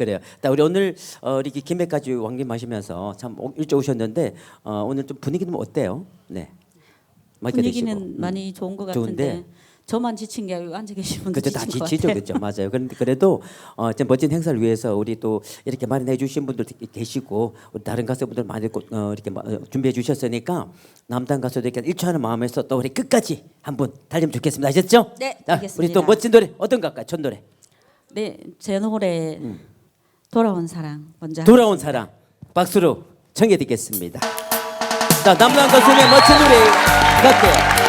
그래요. 자, 우리 오늘 어, 이렇게 김해까지 왕김하시면서 참 오- 일찍 오셨는데 어, 오늘 좀 분위기는 어때요? 네. 분위기는 음. 많이 좋은 것 좋은데. 같은데 저만 지친 게 아니고 앉아 계신 분들 그죠 다 지치죠 같아요. 그죠 맞아요 그런데 그래도 어, 좀 멋진 행사를 위해서 우리 또 이렇게 마련해 주신 분들 계시고 다른 가수분들 많이 꼭, 어, 이렇게 마- 어, 준비해 주셨으니까 남단 가수들께 일초하는 마음에서 또 우리 끝까지 한번 달리면 좋겠습니다 아셨죠? 네, 자, 알겠습니다. 우리 또 멋진 노래 어떤 거 할까요? 첫 노래 네, 제 노래 돌아온 사랑 먼저 음. 돌아온 사랑 박수로 청해 듣겠습니다 자 남단 가수의 멋진 노래 갈게요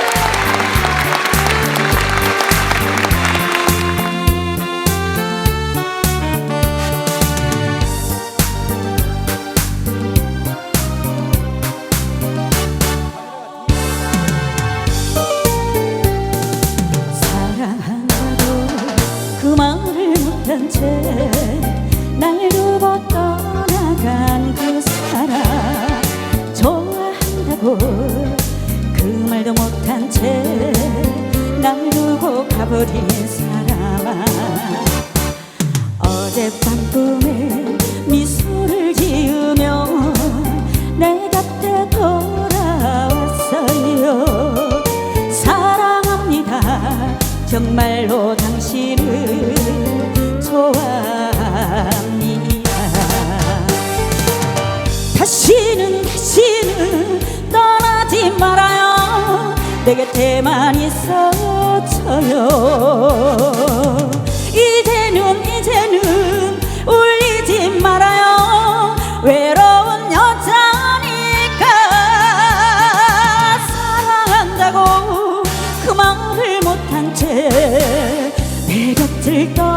사랑한다고 그 말을 못한 채 날 두고 떠나간 그 사람 좋아한다고 그 말도 못한 채 날 두고 가버린 사람아. 어젯밤 꿈에 미소를 지으며 내 곁에 돌아왔어요. 사랑합니다. 정말 내 곁에만 있어줘요. 이제는 이제는 울리지 말아요. 외로운 여자니까 사랑한다고 그 말을 못한 채 내 곁을 떠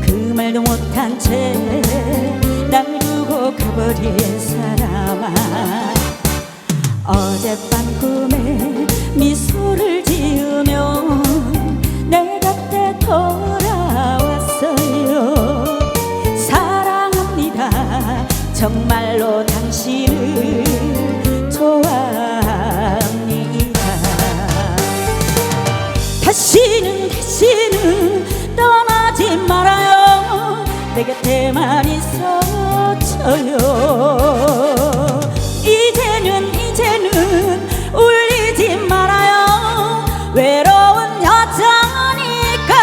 그 말도 못한 채 날 두고 가버린 사람아. 어젯밤 꿈에 미소를 지으며 내 곁에 돌아왔어요. 사랑합니다. 정말 내 곁에만 있어줘요. 이제는 이제는 울리지 말아요. 외로운 여자니까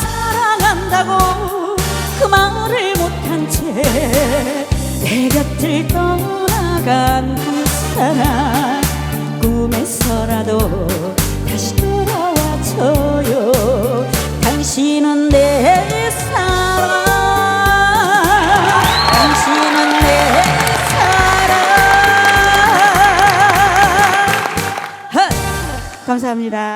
사랑한다고 그 말을 못한 채 내 곁을 떠나간 그 사람 꿈에서라도 다시 돌아와줘요. 당신은 감사합니다